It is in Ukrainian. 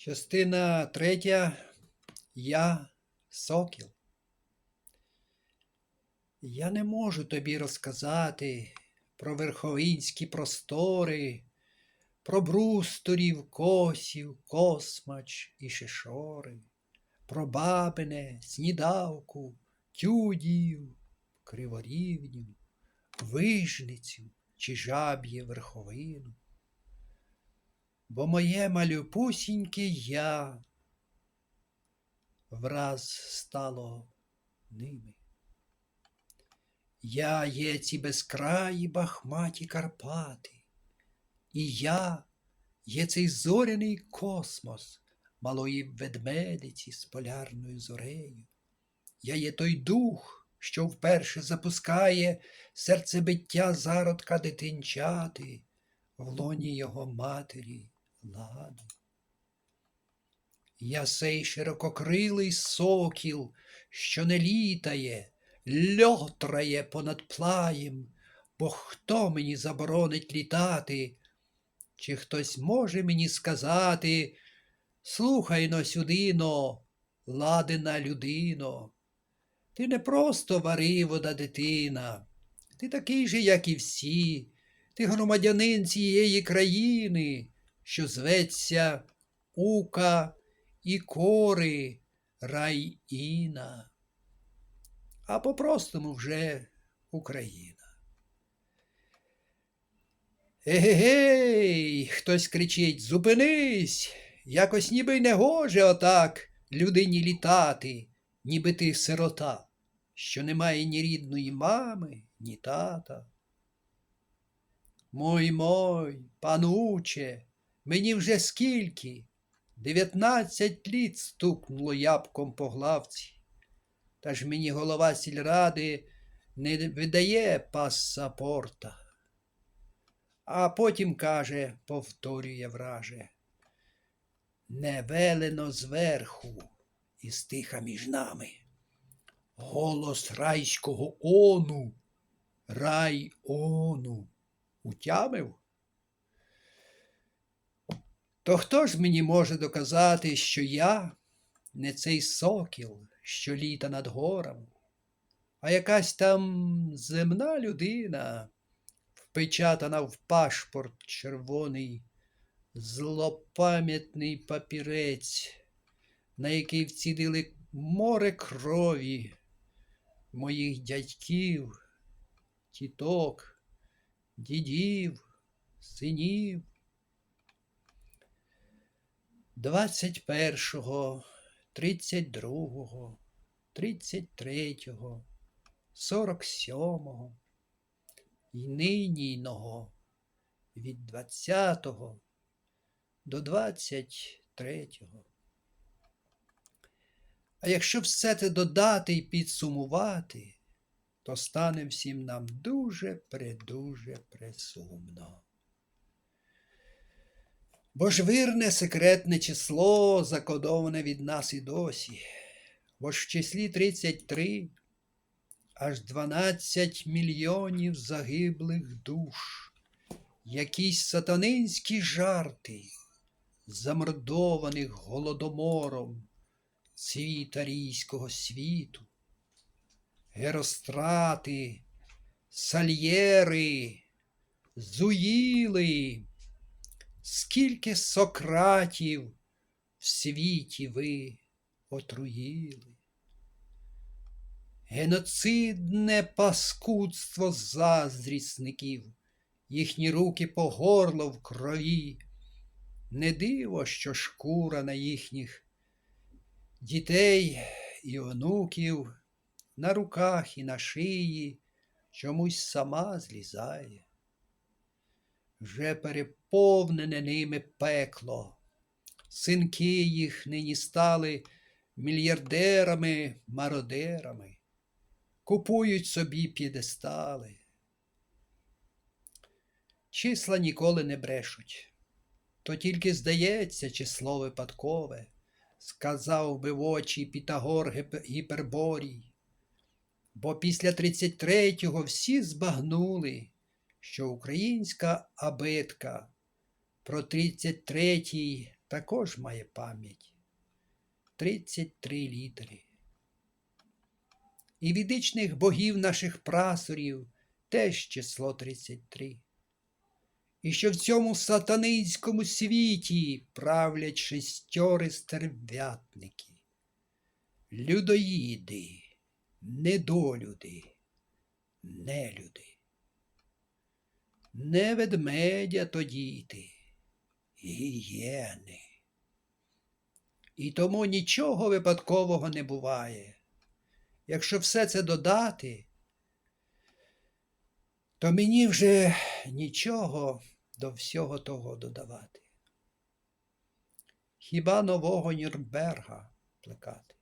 Частина третя. Я сокіл. Я не можу тобі розказати про верховинські простори, про брусторів, косів, космач і шишори, про бабине, снідавку, тюдів, криворівню, вижницю чи жаб'є верховину. Бо моє малюпусіньке я враз стало ними. Я є ці безкраї бахматі Карпати, і я є цей зоряний космос малої ведмедиці з полярною зорею. Я є той дух, що вперше запускає серцебиття зародка дитинчати в лоні його матері ладу. Я сей ширококрилий сокіл, що не літає, льотрає понад плаєм, бо хто мені заборонить літати? Чи хтось може мені сказати, слухай но сюдино, ладена людино, ти не просто варивода дитина, ти такий же, як і всі, ти громадянин цієї країни, що зветься Ука і Кори Райіна, а по-простому вже Україна. Егегей, хтось кричить, зупинись, якось ніби й не гоже отак людині літати, ніби ти сирота, що немає ні рідної мами, ні тата. Мой мой, пануче, мені вже скільки? Дев'ятнадцять літ стукнуло ябком по главці. Та ж мені голова сільради не видає паспорта. А потім каже, повторює враже, не велено зверху і стиха між нами. Голос райського ону, рай ону утямив? То хто ж мені може доказати, що я не цей сокіл, що літа над горами, а якась там земна людина, впечатана в пашпорт червоний, злопам'ятний папірець, на який вцідили море крові моїх дядьків, тіток, дідів, синів. 21, 32, 33, 47 і нинійного від 20 до 23. А якщо все це додати і підсумувати, то стане всім нам дуже предуже пресумно. Бо ж вирне секретне число закодоване від нас і досі, бо ж в числі 33 аж 12 мільйонів загиблих душ, якісь сатанинські жарти, замордованих голодомором цвітарійського світу, герострати, сальєри, зуїли. Скільки Сократів в світі ви отруїли? Геноцидне паскудство заздрісників, їхні руки по горло в крові, не диво, що шкура на їхніх дітей і онуків на руках і на шиї чомусь сама злізає вже переповнене ними пекло. Синки їх нині стали мільярдерами, мародерами, купують собі п'єдестали. Числа ніколи не брешуть, то тільки здається число випадкове, сказав би в очі Пітагор Гіперборій. Бо після 33-го всі збагнули, що українська абитка про 33-й також має пам'ять 33 літери. І відичних богів наших прасорів теж число 33. І що в цьому сатанинському світі правлять шестьори стерв'ятники, людоїди, недолюди, нелюди. Не ведмедя то діти, гієни. І тому нічого випадкового не буває. Якщо все це додати, то мені вже нічого до всього того додавати. Хіба нового Нюрнберга плекати?